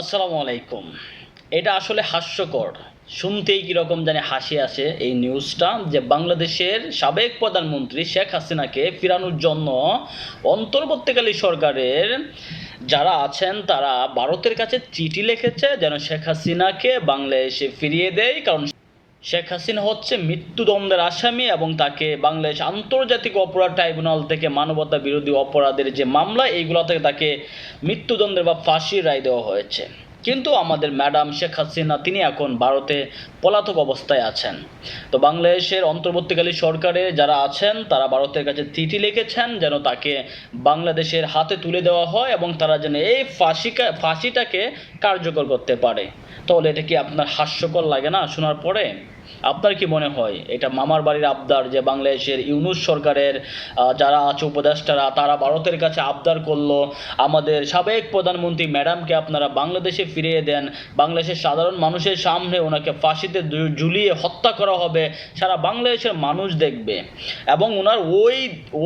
আসসালামু আলাইকুম। এটা আসলে হাস্যকর। শুনতেই কীরকম জানি হাসি আসে এই নিউজটা যে বাংলাদেশের সাবেক প্রধানমন্ত্রী শেখ হাসিনাকে ফিরানোর জন্য অন্তর্বর্তীকালী সরকারের যারা আছেন, তারা ভারতের কাছে চিঠি লিখেছে যেন শেখ হাসিনাকে বাংলাদেশে ফিরিয়ে দেয়, কারণ শেখ হাসিনা হচ্ছে মৃত্যুদণ্ডের আসামি এবং তাকে বাংলাদেশ আন্তর্জাতিক অপরাধ ট্রাইব্যুনাল থেকে মানবতা বিরোধী অপরাধের যে মামলা, এইগুলো থেকে তাকে মৃত্যুদণ্ডের বা ফাঁসির রায় দেওয়া হয়েছে। কিন্তু আমাদের ম্যাডাম শেখ হাসিনা, তিনি এখন ভারতে পলাতক অবস্থায় আছেন। তো বাংলাদেশের অন্তর্বর্তীকালী সরকারে যারা আছেন, তারা ভারতের কাছে চিঠি লিখেছেন যেন তাকে বাংলাদেশের হাতে তুলে দেওয়া হয় এবং তারা যেন এই ফাঁসিকা, ফাঁসিটাকে কার্যকর করতে পারে। তাহলে এটা কি আপনার হাস্যকর লাগে না শোনার পরে? আপনার কি মনে হয়? এটা মামার বাড়ির আবদার যে বাংলাদেশের ইউনুস সরকারের যারা আছে উপদেষ্টারা, তারা ভারতের কাছে আবদার করল। আমাদের সাবেক প্রধানমন্ত্রী ম্যাডামকে আপনারা বাংলাদেশে ফিরিয়ে দেন। বাংলাদেশের সাধারণ মানুষের সামনে ওনাকে ফাঁসিতে ঝুলিয়ে হত্যা করা হবে। সারা বাংলাদেশের মানুষ দেখবে। এবং ওনার ওই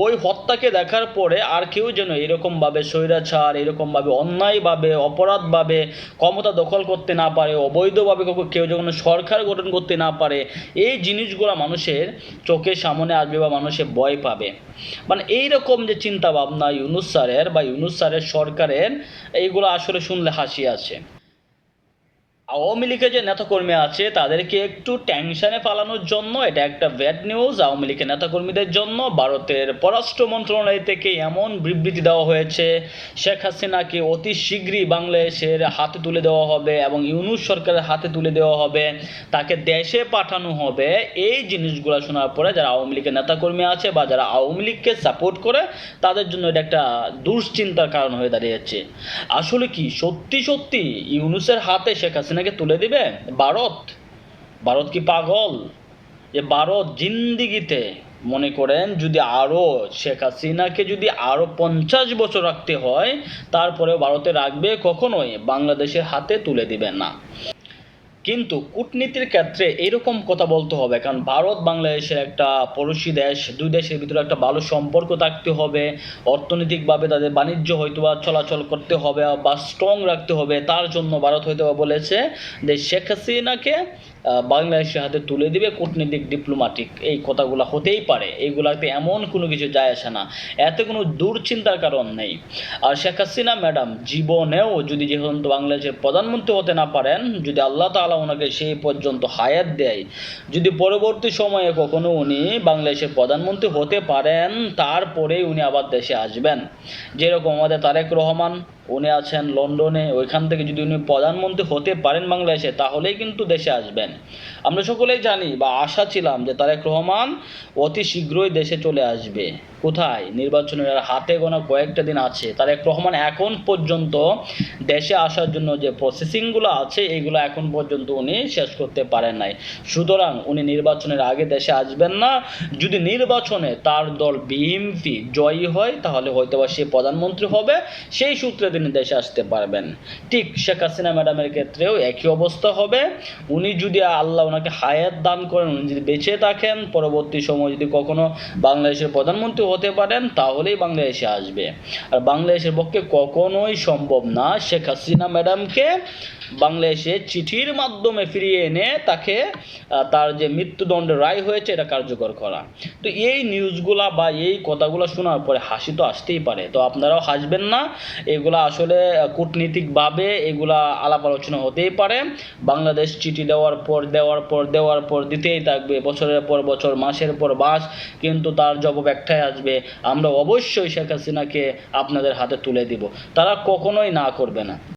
ওই হত্যাকে দেখার পরে আর কেউ যেন এরকমভাবে স্বৈরাচার, এরকমভাবে অন্যায়ভাবে, অপরাধভাবে ক্ষমতা দখল করতে না পারে, অবৈধভাবে কেউ যখন সরকার গঠন করতে না পারে এই জিনিসগুলো মানুষের চোখের সামনে আসবে বা মানুষে ভয় পাবে। মানে এইরকম যে চিন্তা ভাবনা ইউনুস স্যারের বা ইউনুস স্যারের সরকারের, এইগুলো আসলে শুনলে হাসি আছে আওয়ামী লীগের যে নেতাকর্মী আছে, তাদেরকে একটু টেনশনে ফালানোর জন্য, এটা একটা ব্যাড নিউজ আওয়ামী লীগের নেতাকর্মীদের জন্য। ভারতের পররাষ্ট্র মন্ত্রণালয় থেকে এমন বিবৃতি দেওয়া হয়েছে, শেখ হাসিনাকে অতি শীঘ্রই বাংলাদেশের হাতে তুলে দেওয়া হবে এবং ইউনুস সরকারের হাতে তুলে দেওয়া হবে, তাকে দেশে পাঠানো হবে। এই জিনিসগুলো শোনার পরে যারা আওয়ামী লীগের নেতাকর্মী আছে বা যারা আওয়ামী লীগকে সাপোর্ট করে, তাদের জন্য এটা একটা দুশ্চিন্তার কারণ হয়ে দাঁড়িয়েছে। আসলে কি সত্যি সত্যি ইউনুসের হাতে শেখ হাসিনাকে তুলে দিবে? ভারত ভারত কি পাগল? যে ভারত জিন্দিগিতে মনে করেন যদি আরও শেখ হাসিনাকে যদি আরও পঞ্চাশ বছর রাখতে হয় তারপরে ভারতে রাখবে কখনোই। বাংলাদেশের হাতে তুলে দিবে না। কিন্তু কূটনীতির ক্ষেত্রে এরকম কথা বলতে হবে, কারণ ভারত বাংলাদেশের একটা পড়োশী দেশ, দুই দেশের ভিতরে একটা ভালো সম্পর্ক থাকতে হবে, অর্থনৈতিকভাবে তাদের বাণিজ্য হয়তো বা চলাচল করতে হবে বা স্ট্রং রাখতে হবে, তার জন্য ভারত হয়তো বলেছে যে শেখ হাসিনাকে বাংলাদেশের হাতে তুলে দিবে কূটনীতিক ডিপ্লোম্যাটিক এই কথাগুলো হতেই পারে এইগুলাতে এমন কোনো কিছু যায় আসে না, এতে কোনো দুশ্চিন্তার কারণ নেই। আর শেখ হাসিনা ম্যাডাম জীবনেও যদি যেহেতু বাংলাদেশের প্রধানমন্ত্রী হতে না পারেন, যদি আল্লাহ তাআলা ওনাকে সেই পর্যন্ত হায়াত দেয়। যদি পরবর্তী সময়ে কখনো উনি বাংলাদেশের প্রধানমন্ত্রী হতে পারেন, তারপরেই উনি আবার দেশে আসবেন। যেরকম আমাদের তারেক রহমান উনি আছেন লন্ডনে, ওইখান থেকে যদি উনি প্রধানমন্ত্রী হতে পারেন বাংলাদেশে, তাহলেই কিন্তু দেশে আসবেন। আমরা সকলেই জানি বা আশা ছিলাম যে তারেক রহমান অতি শীঘ্রই দেশে চলে আসবে। কোথায়? নির্বাচনের হাতে গোনা কয়েকটা দিন আছে। তারেক রহমান এখন পর্যন্ত দেশে আসার জন্য যে প্রসেসিংগুলো আছে, এগুলো এখন পর্যন্ত উনি শেষ করতে পারেন নাই। সুতরাং উনি নির্বাচনের আগে দেশে আসবেন না। যদি নির্বাচনে তার দল বিএমপি জয়ী হয়, তাহলে হয়তো বা সে প্রধানমন্ত্রী হবে। সেই সূত্রে তিনি দেশে আসতে পারবেন। ঠিক শেখ হাসিনা ম্যাডামের ক্ষেত্রেও একই অবস্থা হবে। উনি যদি আল্লাহ ওনাকে হায়াত দান করেন, উনি যদি বেঁচে থাকেন, পরবর্তী সময় যদি কখনো বাংলাদেশের প্রধানমন্ত্রী হতে পারেন, তাহলেই বাংলাদেশে আসবে। আর বাংলাদেশের পক্ষে কখনোই সম্ভব না শেখ হাসিনা ম্যাডামকে বাংলাদেশে চিঠির মাধ্যমে ফিরিয়ে এনে তাকে তার যে মৃত্যুদণ্ডের রায় হয়েছে, এটা কার্যকর করা। তো এই নিউজগুলা বা এই কথাগুলো শোনার পরে হাসি তো আসতেই পারে। তো আপনারাও হাসবেন না। এগুলা আসলে কূটনীতিকভাবে এগুলা আলাপ আলোচনা হতেই পারে। বাংলাদেশ চিঠি দেওয়ার পর দেওয়ার পর দেওয়ার পর দিতেই থাকবে। বছরের পর বছর, মাসের পর মাস কিন্তু তার জবাব একটাই আসবে। আমরা অবশ্যই শেখ হাসিনাকে আপনাদের হাতে তুলে দিব। তারা কখনোই না করবে না।